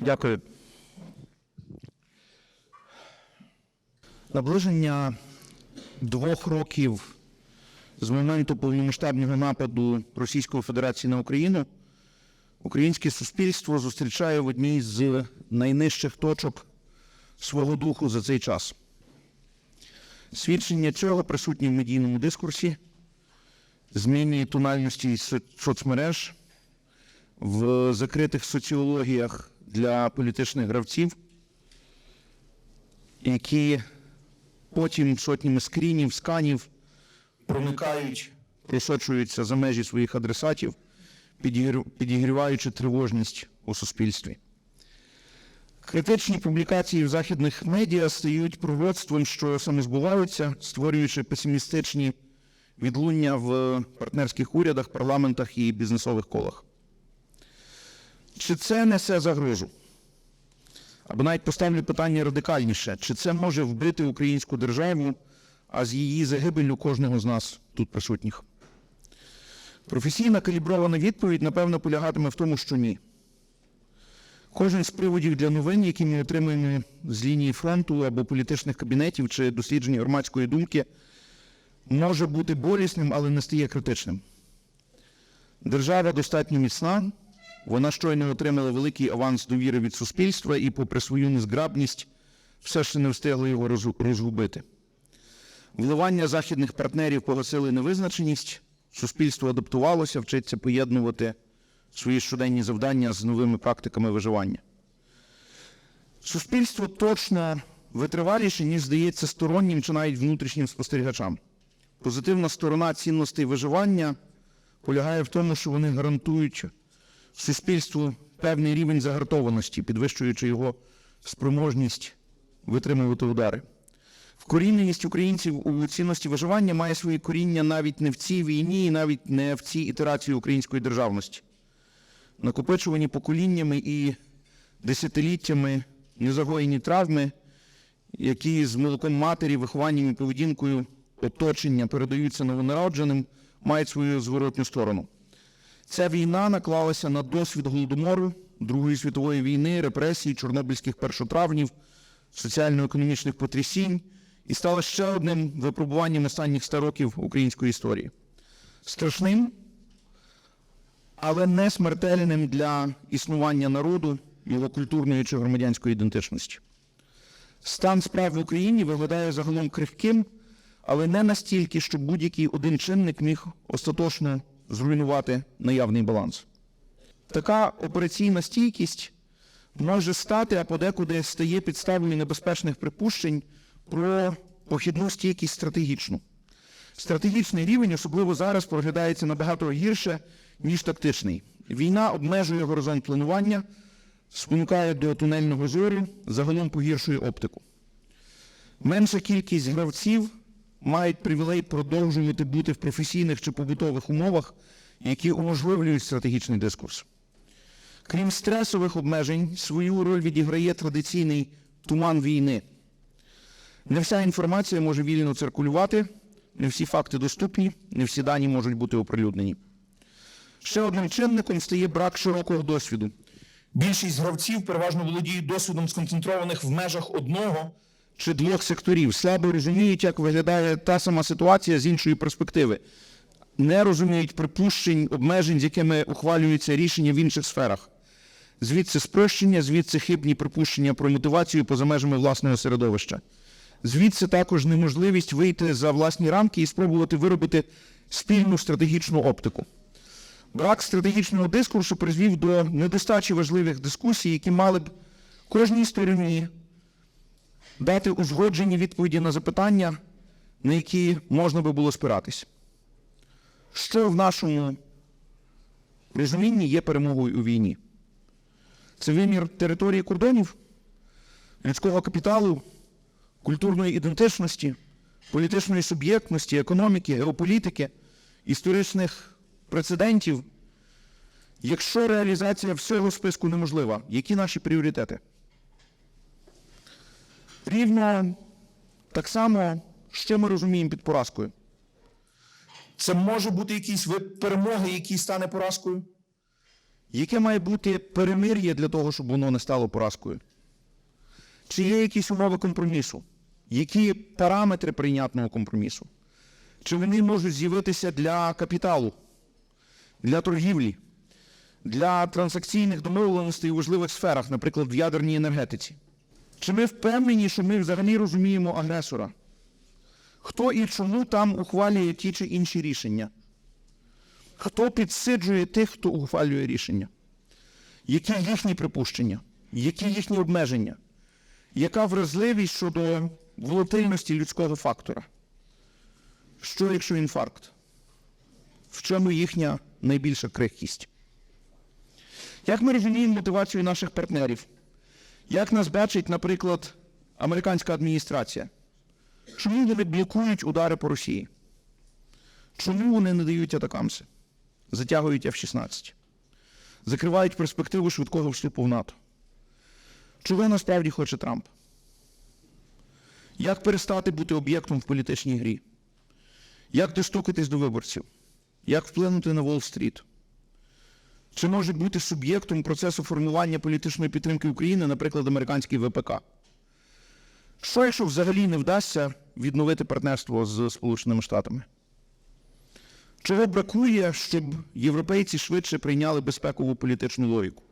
Дякую. Наближення двох років з моменту повномасштабного нападу Російської Федерації на Україну українське суспільство зустрічає в одній з найнижчих точок свого духу за цей час. Свідчення цього присутні в медійному дискурсі, зміні тональності соцмереж, в закритих соціологіях для політичних гравців, які потім сотнями скрінів, сканів проникають, просочуються за межі своїх адресатів, підігр- підігріваючи тривожність у суспільстві. Критичні публікації в західних медіа стають пророцтвом, що саме збуваються, створюючи песимістичні відлуння в партнерських урядах, парламентах і бізнесових колах. Чи це несе загрозу? Або навіть поставлю питання радикальніше: чи це може вбити українську державу, а з її загибелю кожного з нас тут присутніх? Професійна калібрована відповідь, напевно, полягатиме в тому, що ні. Кожен з приводів для новин, які ми отримуємо з лінії фронту або політичних кабінетів чи дослідження громадської думки, може бути болісним, але не стає критичним. Держава достатньо міцна, вона щойно отримала великий аванс довіри від суспільства і, попри свою незграбність, все ще не встигла його розгубити. Вливання західних партнерів погасили невизначеність, суспільство адаптувалося, вчиться поєднувати свої щоденні завдання з новими практиками виживання. Суспільство точно витриваліше, ніж здається стороннім чи навіть внутрішнім спостерігачам. Позитивна сторона цінностей виживання полягає в тому, що вони гарантують суспільству певний рівень загартованості, підвищуючи його спроможність витримувати удари. Вкоріненість українців у цінності виживання має свої коріння навіть не в цій війні, і навіть не в цій ітерації української державності. Накопичувані поколіннями і десятиліттями незагоєні травми, які з молоком матері, вихованням і поведінкою оточення передаються новонародженим, мають свою зворотню сторону. Ця війна наклалася на досвід голодомору, Другої світової війни, репресій, чорнобильських першотравнів, соціально-економічних потрясінь і стала ще одним випробуванням останніх 100 років української історії. Страшним, але не смертельним для існування народу, його культурної чи громадянської ідентичності. Стан справ в Україні виглядає загалом крихким, але не настільки, щоб будь-який один чинник міг остаточно зруйнувати наявний баланс. Така операційна стійкість може стати, а подекуди стає підставою небезпечних припущень про похідну стійкість стратегічну. Стратегічний рівень, особливо зараз, проглядається набагато гірше, ніж тактичний. Війна обмежує горизонт планування, спонукає до тунельного зору, загалом погіршує оптику. Менша кількість гравців мають привілей продовжувати бути в професійних чи побутових умовах, які уможливлюють стратегічний дискурс. Крім стресових обмежень, свою роль відіграє традиційний туман війни. Не вся інформація може вільно циркулювати, не всі факти доступні, не всі дані можуть бути оприлюднені. Ще одним чинником стає брак широкого досвіду. Більшість гравців переважно володіють досвідом сконцентрованих в межах одного чи двох секторів, слабо розуміють, як виглядає та сама ситуація з іншої перспективи, не розуміють припущень, обмежень, з якими ухвалюються рішення в інших сферах. Звідси спрощення, звідси хибні припущення про мотивацію поза межами власного середовища. Звідси також неможливість вийти за власні рамки і спробувати виробити спільну стратегічну оптику. Брак стратегічного дискурсу призвів до недостачі важливих дискусій, які мали б кожній стороні дати узгоджені відповіді на запитання, на які можна би було спиратись. Що в нашому розумінні є перемогою у війні? Це вимір території кордонів, людського капіталу, культурної ідентичності, політичної суб'єктності, економіки, геополітики, історичних прецедентів. Якщо реалізація всього списку неможлива, які наші пріоритети? Рівно так само, що ми розуміємо під поразкою. Це може бути якийсь вид перемоги, який стане поразкою. Яке має бути перемир'я для того, щоб воно не стало поразкою? Чи є якісь умови компромісу? Які параметри прийнятного компромісу? Чи вони можуть з'явитися для капіталу, для торгівлі, для транзакційних домовленостей у важливих сферах, наприклад, в ядерній енергетиці? Чи ми впевнені, що ми взагалі розуміємо агресора? Хто і чому там ухвалює ті чи інші рішення? Хто підсиджує тих, хто ухвалює рішення? Які їхні припущення? Які їхні обмеження? Яка вразливість щодо волатильності людського фактора? Що, якщо інфаркт? В чому їхня найбільша крихкість? Як ми розуміємо мотивацію наших партнерів? Як нас бачить, наприклад, американська адміністрація? Чому вони блокують удари по Росії? Чому вони не дають атакамси? Затягують F-16? Закривають перспективу швидкого вступу в НАТО? Чого насправді хоче Трамп? Як перестати бути об'єктом в політичній грі? Як достукатись до виборців? Як вплинути на Уолл-стріт? Чи може бути суб'єктом процесу формування політичної підтримки України, наприклад, американський ВПК? Що, якщо взагалі не вдасться відновити партнерство з Сполученими Штатами? Чого бракує, щоб європейці швидше прийняли безпекову політичну логіку?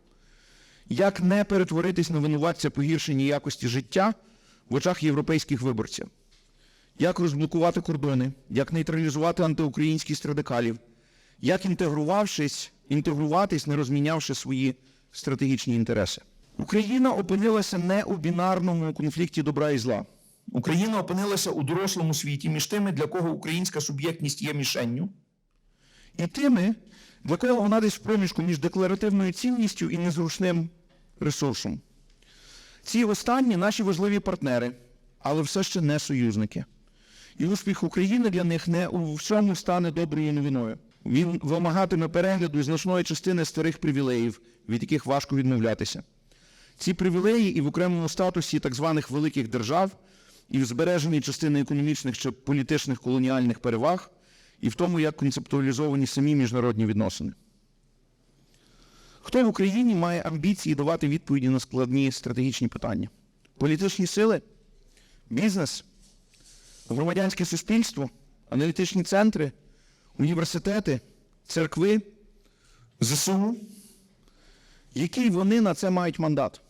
Як не перетворитись на винуватця погіршення якості життя в очах європейських виборців? Як розблокувати кордони, як нейтралізувати антиукраїнськість радикалів, як інтегрувавшись, інтегруватись, не розмінявши свої стратегічні інтереси? Україна опинилася не у бінарному конфлікті добра і зла. Україна опинилася у дорослому світі між тими, для кого українська суб'єктність є мішенню, і тими, для кого вона десь в проміжку між декларативною цінністю і незручним ресурсом. Ці останні наші важливі партнери, але все ще не союзники. І успіх України для них не у всьому стане доброю новиною. Він вимагатиме перегляду значної частини старих привілеїв, від яких важко відмовлятися. Ці привілеї і в окремому статусі так званих великих держав, і в збереженій частини економічних чи політичних колоніальних переваг, і в тому, як концептуалізовані самі міжнародні відносини. Хто в Україні має амбіції давати відповіді на складні стратегічні питання? Політичні сили, бізнес, громадянське суспільство, аналітичні центри, університети, церкви, ЗСУ. Який вони на це мають мандат?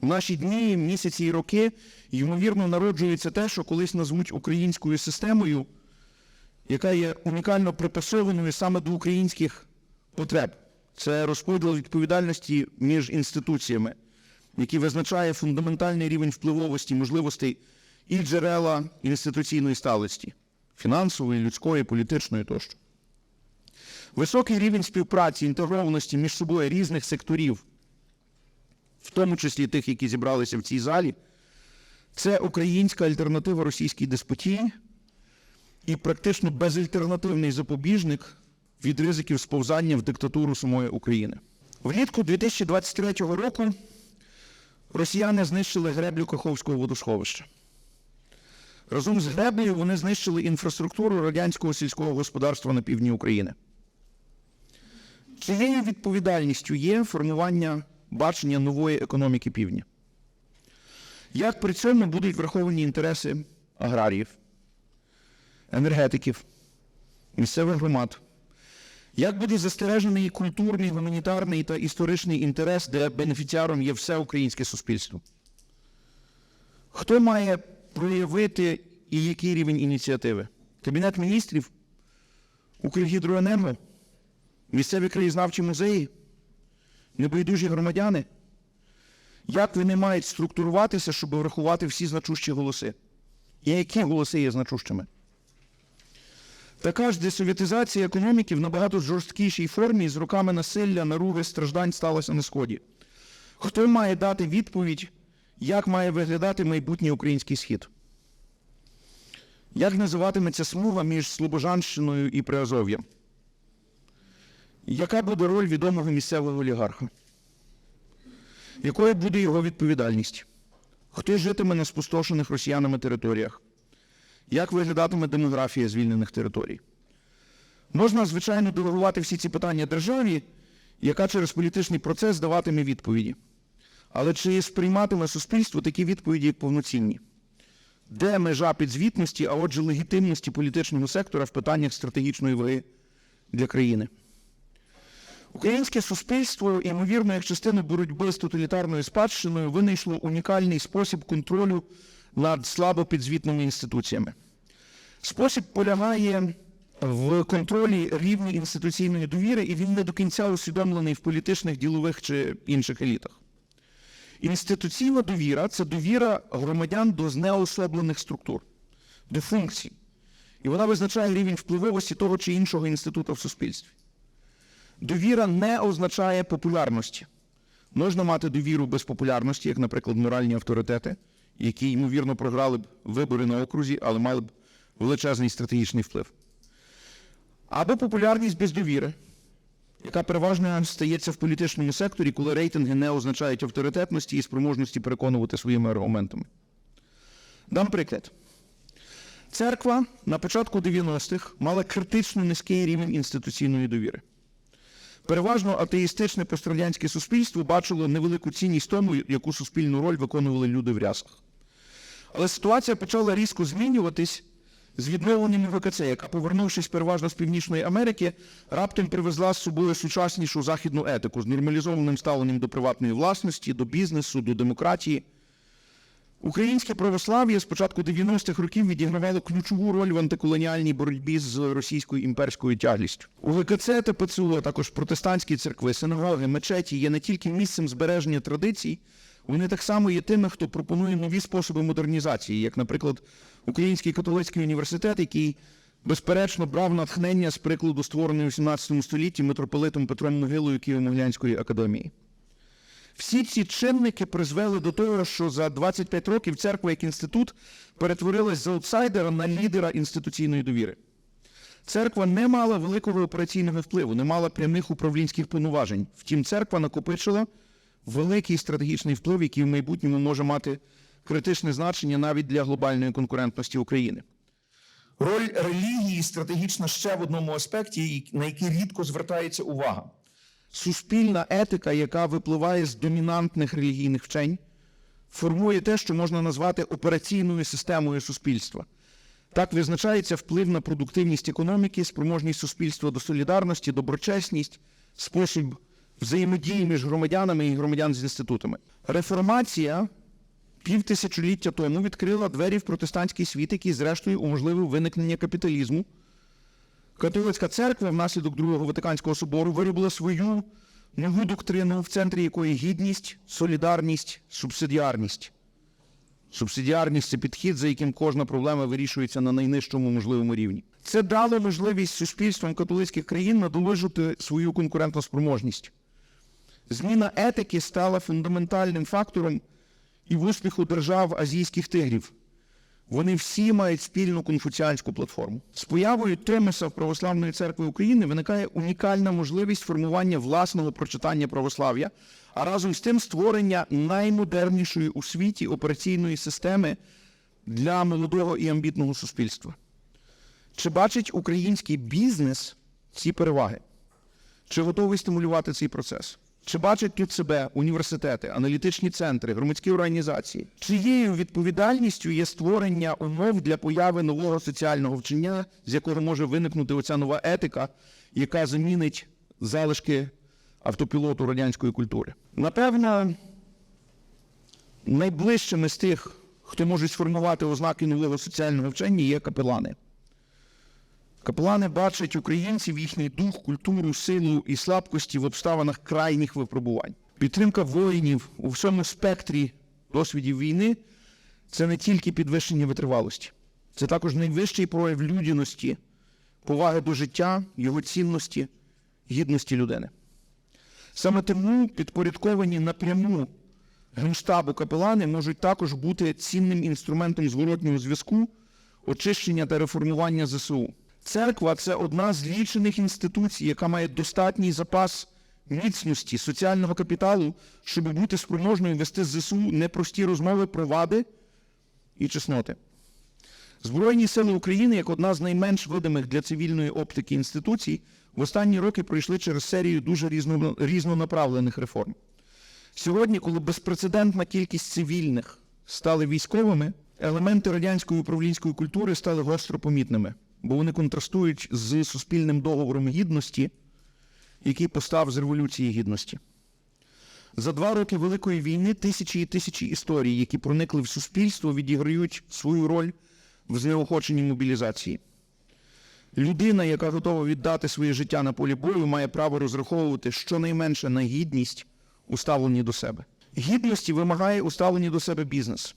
В наші дні, місяці і роки, ймовірно, народжується те, що колись назвуть українською системою, яка є унікально припасованою саме до українських потреб. Це розподіл відповідальності між інституціями, який визначає фундаментальний рівень впливовості, можливостей і джерела інституційної сталості фінансової, людської, політичної тощо. Високий рівень співпраці, інтегрованості між собою різних секторів, в тому числі тих, які зібралися в цій залі, це українська альтернатива російській деспотії і практично безальтернативний запобіжник від ризиків сповзання в диктатуру самої України. Влітку 2023 року росіяни знищили греблю Каховського водосховища. Разом з греблею вони знищили інфраструктуру радянського сільського господарства на півдні України. Чиєю відповідальністю є формування бачення нової економіки півдня? Як при цьому будуть враховані інтереси аграріїв, енергетиків, місцевих громад? Як буде застережений культурний, гуманітарний та історичний інтерес, де бенефіціаром є все українське суспільство? Хто має проявити і який рівень ініціативи? Кабінет міністрів, Укргідроенерго, місцеві краєзнавчі музеї, небайдужі громадяни? Як вони мають структуруватися, щоб врахувати всі значущі голоси? І які голоси є значущими? Така ж десовітизація економіки в набагато жорсткішій формі з роками насилля, наруги, страждань сталося на Сході. Хто має дати відповідь, як має виглядати майбутній український схід? Як називатиметься смуга між Слобожанщиною і Приазов'ям? Яка буде роль відомого місцевого олігарха? Якою буде його відповідальність? Хто житиме на спустошених росіянами територіях? Як виглядатиме демографія звільнених територій? Можна, звичайно, делегувати всі ці питання державі яка через політичний процес даватиме відповіді. Але чи сприйматиме суспільство такі відповіді як повноцінні? Де межа підзвітності, а отже, легітимності політичного сектора в питаннях стратегічної ваги для країни? Українське суспільство, ймовірно, як частина боротьби з тоталітарною спадщиною, винайшло унікальний спосіб контролю над слабо підзвітними інституціями. Спосіб полягає в контролі рівня інституційної довіри, і він не до кінця усвідомлений в політичних, ділових чи інших елітах. Інституційна довіра це довіра громадян до знеособлених структур, до функцій. І вона визначає рівень впливовості того чи іншого інституту в суспільстві. Довіра не означає популярності. Можна мати довіру без популярності, як, наприклад, моральні авторитети, які, ймовірно, програли б вибори на окрузі, але мали б величезний стратегічний вплив. Або популярність без довіри, яка переважно стається в політичному секторі, коли рейтинги не означають авторитетності і спроможності переконувати своїми аргументами. Дам приклад. Церква на початку 90-х мала критично низький рівень інституційної довіри. Переважно атеїстичне пострадянське суспільство бачило невелику цінність тому, яку суспільну роль виконували люди в рясах. Але ситуація почала різко змінюватись з відновленням ВКЦ, яка, повернувшись переважно з Північної Америки, раптом привезла з собою сучаснішу західну етику з нормалізованим ставленням до приватної власності, до бізнесу, до демократії. Українське православ'я з початку 90-х років відігравало ключову роль в антиколоніальній боротьбі з російською імперською тяглістю. У ВКЦ та ПЦУ, а також протестантські церкви, синагоги, мечеті є не тільки місцем збереження традицій, вони так само є тими, хто пропонує нові способи модернізації, як, наприклад, Український католицький університет, який безперечно брав натхнення з прикладу створеної у 17 столітті митрополитом Петром Могилою Києво-Могилянської академії. Всі ці чинники призвели до того, що за 25 років церква як інститут перетворилась з аутсайдера на лідера інституційної довіри. Церква не мала великого операційного впливу, не мала прямих управлінських повноважень. Втім, церква накопичила великий стратегічний вплив, який в майбутньому може мати критичне значення навіть для глобальної конкурентності України. Роль релігії стратегічна ще в одному аспекті, на який рідко звертається увага. Суспільна етика, яка випливає з домінантних релігійних вчень, формує те, що можна назвати операційною системою суспільства. Так визначається вплив на продуктивність економіки, спроможність суспільства до солідарності, доброчесність, спосіб взаємодії між громадянами і громадян з інститутами. Реформація півтисячоліття тому відкрила двері в протестантський світ, який, зрештою, уможливив виникнення капіталізму. Католицька церква внаслідок Другого Ватиканського собору виробила свою нову доктрину, в центрі якої гідність, солідарність, субсидіарність. Субсидіарність це підхід, за яким кожна проблема вирішується на найнижчому можливому рівні. Це дало можливість суспільствам католицьких країн надолужити свою конкурентну спроможність. Зміна етики стала фундаментальним фактором і в успіху держав азійських тигрів. Вони всі мають спільну конфуціанську платформу. З появою Тимеса в Православної церкви України виникає унікальна можливість формування власного прочитання православ'я, а разом з тим створення наймодернішої у світі операційної системи для молодого і амбітного суспільства. Чи бачить український бізнес ці переваги? Чи готовий стимулювати цей процес? Чи бачать тут себе університети, аналітичні центри, громадські організації? Чиєю відповідальністю є створення умов для появи нового соціального вчення, з якого може виникнути оця нова етика, яка замінить залишки автопілоту радянської культури? Напевно, найближчими з тих, хто може сформувати ознаки нового соціального вчення, є капелани. Капелани бачать українців, їхній дух, культуру, силу і слабкості в обставинах крайніх випробувань. Підтримка воїнів у всьому спектрі досвідів війни це не тільки підвищення витривалості, це також найвищий прояв людяності, поваги до життя, його цінності, гідності людини. Саме тому підпорядковані напряму генштабу капелани можуть також бути цінним інструментом зворотнього зв'язку, очищення та реформування ЗСУ. Церква це одна з лічених інституцій, яка має достатній запас міцності, соціального капіталу, щоб бути спроможною вести з ЗСУ непрості розмови про вади і чесноти. Збройні сили України, як одна з найменш видимих для цивільної оптики інституцій, в останні роки пройшли через серію дуже різно, різнонаправлених реформ. Сьогодні, коли безпрецедентна кількість цивільних стали військовими, елементи радянської управлінської культури стали гостро помітними, бо вони контрастують з суспільним договором гідності, який постав з Революції Гідності. За два роки Великої війни тисячі і тисячі історій, які проникли в суспільство, відіграють свою роль в знеохоченні мобілізації. Людина, яка готова віддати своє життя на полі бою, має право розраховувати щонайменше на гідність у ставленні до себе. Гідності вимагає у ставленні до себе бізнес.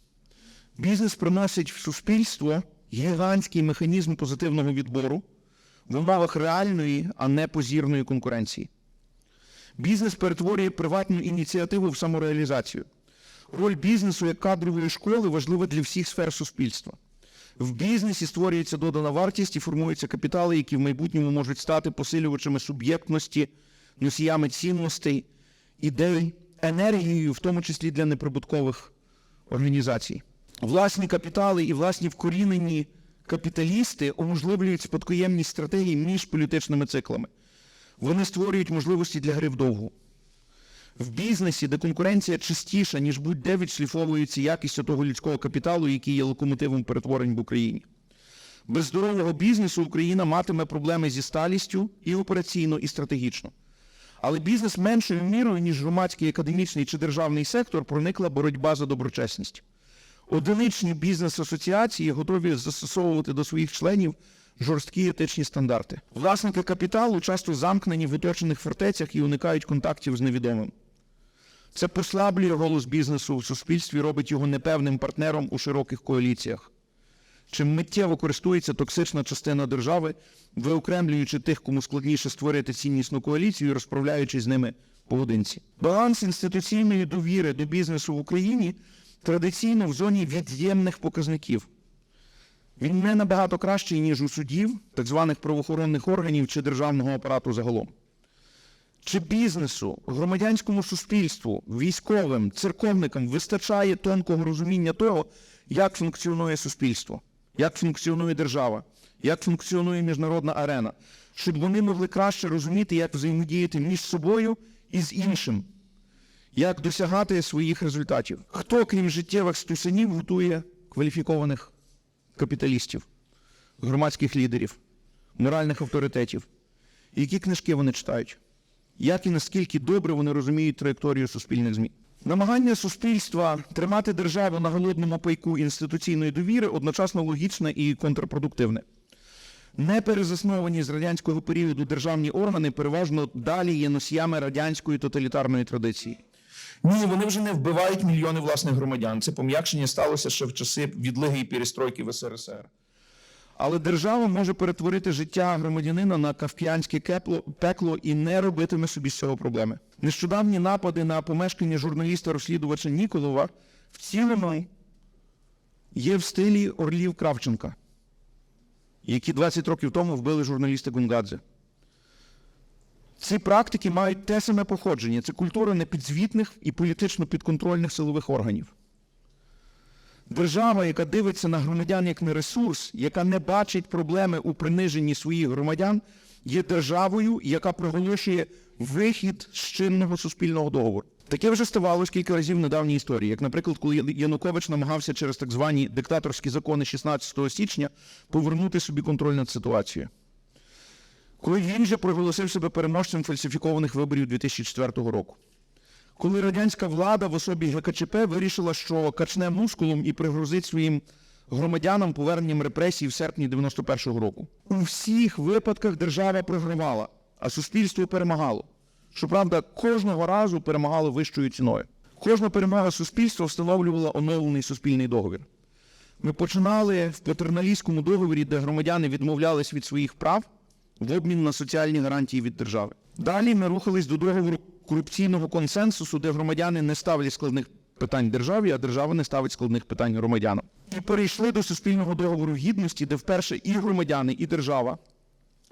Бізнес приносить в суспільство гігантський механізм позитивного відбору в умовах реальної, а не позірної конкуренції. Бізнес перетворює приватну ініціативу в самореалізацію. Роль бізнесу як кадрової школи важлива для всіх сфер суспільства. В бізнесі створюється додана вартість і формуються капітали, які в майбутньому можуть стати посилювачами суб'єктності, носіями цінностей, ідей, енергією, в тому числі для неприбуткових організацій. Власні капітали і власні вкорінені капіталісти уможливлюють спадкоємність стратегій між політичними циклами. Вони створюють можливості для гри вдовгу. В бізнесі, де конкуренція чистіша, ніж будь-де відшліфовується якість того людського капіталу, який є локомотивом перетворень в Україні. Без здорового бізнесу Україна матиме проблеми зі сталістю і операційно, і стратегічно. Але бізнес меншою мірою, ніж громадський, академічний чи державний сектор, проникла боротьба за доброчесність. Одиничні бізнес-асоціації готові застосовувати до своїх членів жорсткі етичні стандарти. Власники капіталу часто замкнені в оточених фортецях і уникають контактів з невідомим. Це послаблює голос бізнесу в суспільстві, робить його непевним партнером у широких коаліціях. Чим миттєво користується токсична частина держави, виокремлюючи тих, кому складніше створити ціннісну коаліцію і розправляючись з ними поодинці. Баланс інституційної довіри до бізнесу в Україні традиційно в зоні від'ємних показників. Він не набагато кращий, ніж у судів, так званих правоохоронних органів чи державного апарату загалом. Чи бізнесу, громадянському суспільству, військовим, церковникам вистачає тонкого розуміння того, як функціонує суспільство, як функціонує держава, як функціонує міжнародна арена, щоб вони могли краще розуміти, як взаємодіяти між собою і з іншим, як досягати своїх результатів. Хто, крім життєвих стусанів, готує кваліфікованих капіталістів, громадських лідерів, моральних авторитетів? Які книжки вони читають? як і наскільки добре вони розуміють траєкторію суспільних змін. Намагання суспільства тримати державу на голодному пайку інституційної довіри одночасно логічне і контрпродуктивне. Не перезасновані з радянського періоду державні органи переважно далі є носіями радянської тоталітарної традиції. Ні, вони вже не вбивають мільйони власних громадян. Це пом'якшення сталося ще в часи відлиги і перестройки в СРСР. Але держава може перетворити життя громадянина на кавкіанське пекло і не робитиме собі з цього проблеми. Нещодавні напади на помешкання журналіста-розслідувача Ніколова в цілому є в стилі Орлів Кравченка, які 20 років тому вбили журналіста Гунгадзе. Ці практики мають те саме походження. Це культура непідзвітних і політично підконтрольних силових органів. Держава, яка дивиться на громадян як на ресурс, яка не бачить проблеми у приниженні своїх громадян, є державою, яка проголошує вихід з чинного суспільного договору. Таке вже ставалось кілька разів в недавній історії, як, наприклад, коли Янукович намагався через так звані диктаторські закони 16 січня повернути собі контроль над ситуацією. Коли він же проголосив себе переможцем фальсифікованих виборів 2004 року коли радянська влада в особі ГКЧП вирішила, що качне мускулом і пригрозить своїм громадянам поверненням репресій в серпні 91-го року. У всіх випадках держава програвала, а суспільство перемагало. Щоправда, кожного разу перемагало вищою ціною. Кожна перемога суспільства встановлювала оновлений суспільний договір. Ми починали в патерналістському договорі, де громадяни відмовлялись від своїх прав в обмін на соціальні гарантії від держави. Далі ми рухались до договору корупційного консенсусу, де громадяни не ставлять складних питань державі, а держава не ставить складних питань громадянам. І перейшли до суспільного договору гідності, де вперше і громадяни, і держава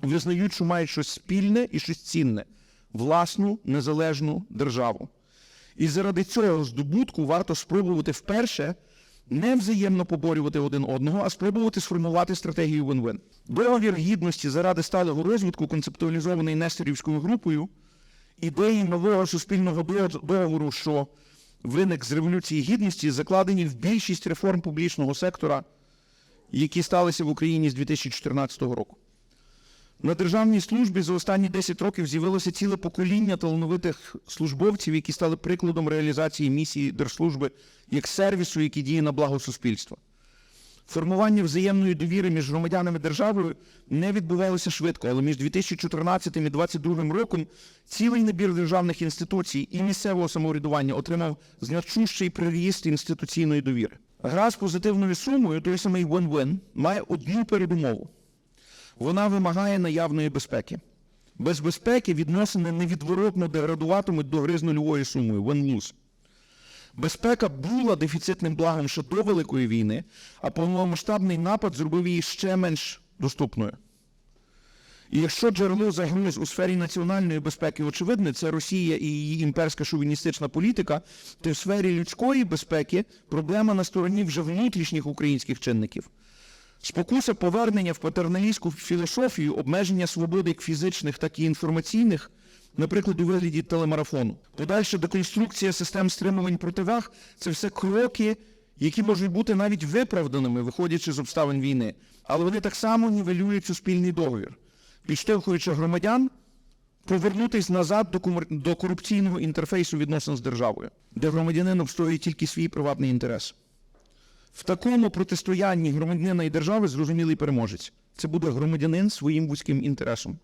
визнають, що мають щось спільне і щось цінне власну незалежну державу. І заради цього здобутку варто спробувати вперше не взаємно поборювати один одного, а спробувати сформувати стратегію win-win. Договір гідності заради сталого розвитку, концептуалізований Нестерівською групою, ідеї нового суспільного договору, що виник з революції гідності, закладені в більшість реформ публічного сектора, які сталися в Україні з 2014 року. На державній службі за останні 10 років з'явилося ціле покоління талановитих службовців, які стали прикладом реалізації місії держслужби як сервісу, який діє на благо суспільства. Формування взаємної довіри між громадянами державою не відбувалося швидко, але між 2014 і 2022 роком цілий набір державних інституцій і місцевого самоврядування отримав значущий приріст інституційної довіри. Гра з позитивною сумою, той самий win-win, має одну передумову. Вона вимагає наявної безпеки. Без безпеки відносини невідворотно деградуватимуть до гри з нульовою сумою win-lose. Безпека була дефіцитним благом ще до Великої війни, а повномасштабний напад зробив її ще менш доступною. І якщо джерело загроз у сфері національної безпеки очевидне, це Росія і її імперська шовіністична політика, то в сфері людської безпеки проблема на стороні вже внутрішніх українських чинників. Спокуса повернення в патерналістську філософію обмеження свободи як фізичних, так і інформаційних, наприклад, у вигляді телемарафону. Подальша деконструкція систем стримувань противаг це все кроки, які можуть бути навіть виправданими, виходячи з обставин війни. Але вони так само нівелюють суспільний договір, підштовхуючи громадян повернутись назад до, до корупційного інтерфейсу відносин з державою, де громадянин обстоює тільки свій приватний інтерес. В такому протистоянні громадянина і держави зрозумілий переможець. Це буде громадянин своїм вузьким інтересом.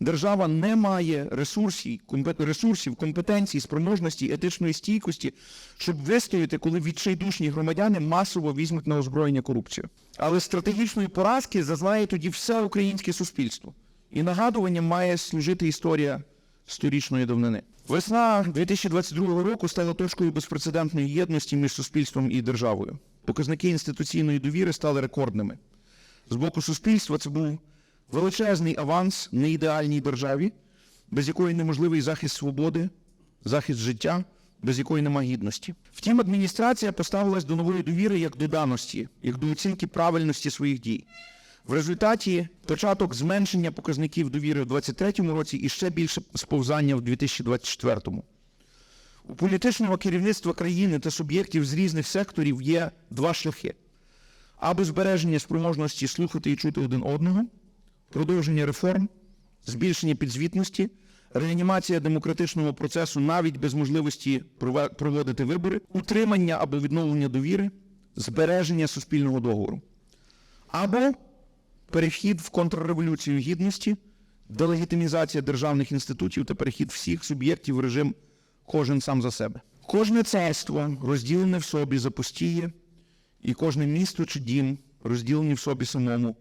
Держава не має ресурсів, ресурсів, компетенцій, спроможності, етичної стійкості, щоб вистояти, коли відчайдушні громадяни масово візьмуть на озброєння корупцію. Але стратегічної поразки зазнає тоді все українське суспільство. І нагадуванням має служити історія сторічної давнини. Весна 2022 року стала точкою безпрецедентної єдності між суспільством і державою. Показники інституційної довіри стали рекордними. З боку суспільства це був величезний аванс неідеальній державі, без якої неможливий захист свободи, захист життя, без якої нема гідності. Втім, адміністрація поставилась до нової довіри як до даності, як до оцінки правильності своїх дій. В результаті початок зменшення показників довіри в 2023 році і ще більше сповзання в 2024. У політичного керівництва країни та суб'єктів з різних секторів є два шляхи: або збереження спроможності слухати і чути один одного, продовження реформ, збільшення підзвітності, реанімація демократичного процесу навіть без можливості проводити вибори, утримання або відновлення довіри, збереження суспільного договору. Або перехід в контрреволюцію гідності, делегітимізація державних інститутів та перехід всіх суб'єктів в режим кожен сам за себе. Кожне царство розділене в собі запустіє, і кожне місто чи дім, розділені в собі самому,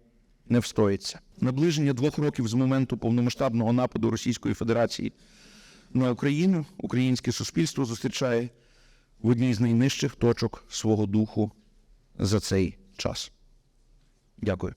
не встоїться. Наближення двох років з моменту повномасштабного нападу Російської Федерації на Україну українське суспільство зустрічає в одній з найнижчих точок свого духу за цей час. Дякую.